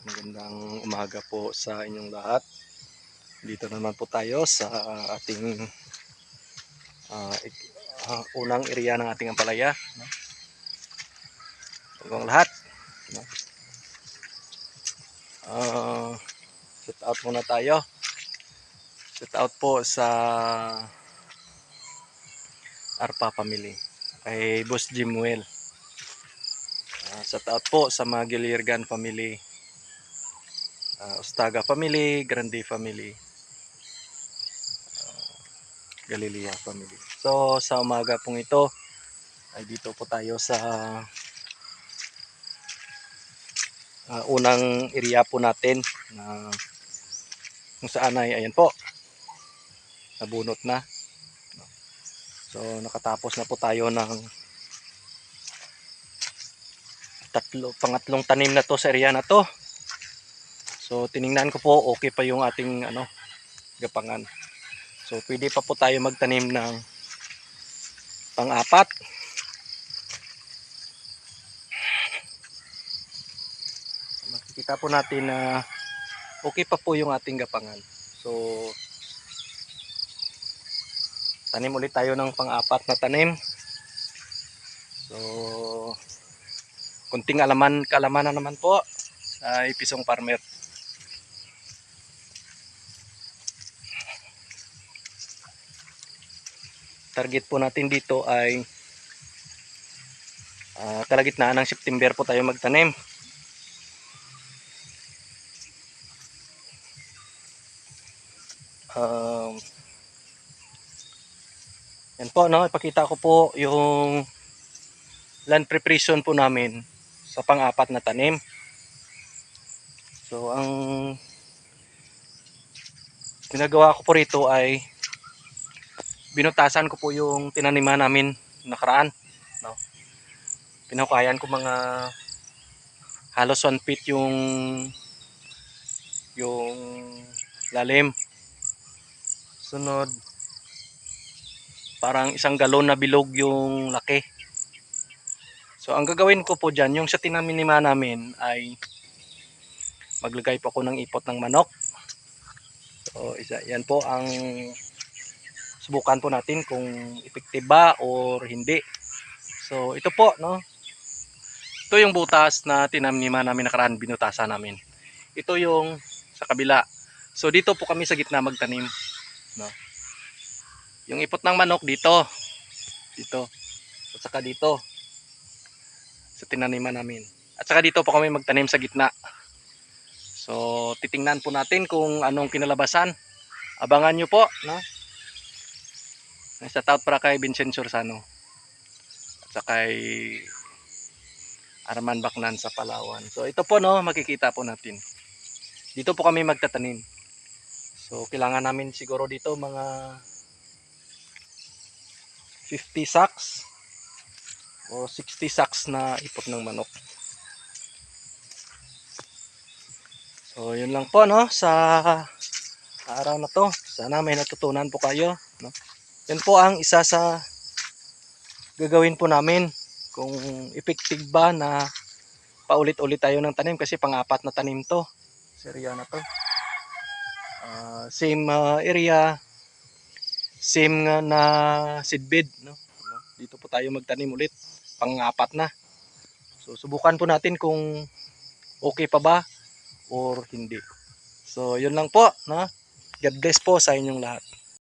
Magandang umaga po sa inyong lahat. Dito naman po tayo sa ating ah, ik- ah, unang area ng ating ampalaya. No? Hanggang lahat. Ah, shout out muna tayo. Shout out po sa Arpa family. Kay Boss Jimuel. Uh, shout out po sa mga Gilirgan family. Ah, Ostaga family, Grande family. ah, Galilea family. So sa umaga pong ito ay dito po tayo sa ah, unang area po natin na kung saan ay ayan po nabunot na. So nakatapos na po tayo ng tatlo, pangatlong tanim na to sa area na to. So tiningnan ko po okay pa yung ating ano gapangan. So pwede pa po tayo magtanim ng pang-apat. Makikita po natin na okay pa po yung ating gapangan. So tanim ulit tayo ng pang-apat na tanim. So kunting alaman kaalaman na naman po ay pisong farmer. Target po natin dito ay ah, kalagitnaan ng September po tayo magtanim. Um, yan po, no? ipakita ko po yung land preparation po namin sa pang-apat na tanim. So, ang ginagawa ko po rito ay binutasan ko po yung tinaniman namin nakaraan. No? Pinukayan ko mga halos 1 feet yung yung lalim. Sunod, parang isang galon na bilog yung laki. So, ang gagawin ko po dyan, yung sa tinanima namin ay maglagay po ako ng ipot ng manok. So, isa, yan po ang subukan po natin kung effective ba or hindi. So, ito po, no? Ito yung butas na tinanima namin nakaraan, binutasan namin. Ito yung sa kabila. So, dito po kami sa gitna magtanim. No? Yung ipot ng manok dito. Dito. At saka dito. Sa tinaniman namin. At saka dito po kami magtanim sa gitna. So, titingnan po natin kung anong kinalabasan. Abangan nyo po, no? Shout out para kay Vincent Sursano. At sa kay Arman Baknan sa Palawan. So ito po no, makikita po natin. Dito po kami magtatanim. So kailangan namin siguro dito mga 50 sacks o 60 sacks na ipot ng manok. So yun lang po no sa araw na to. Sana may natutunan po kayo, no? Yan po ang isa sa gagawin po namin kung effective ba na paulit-ulit tayo ng tanim kasi pang-apat na tanim to. Area na to. Ah, same ah, area, same nga na seedbed? No? Dito po tayo magtanim ulit, pang-apat na. So subukan po natin kung okay pa ba or hindi. So yun lang po, no? God bless po sa inyong lahat.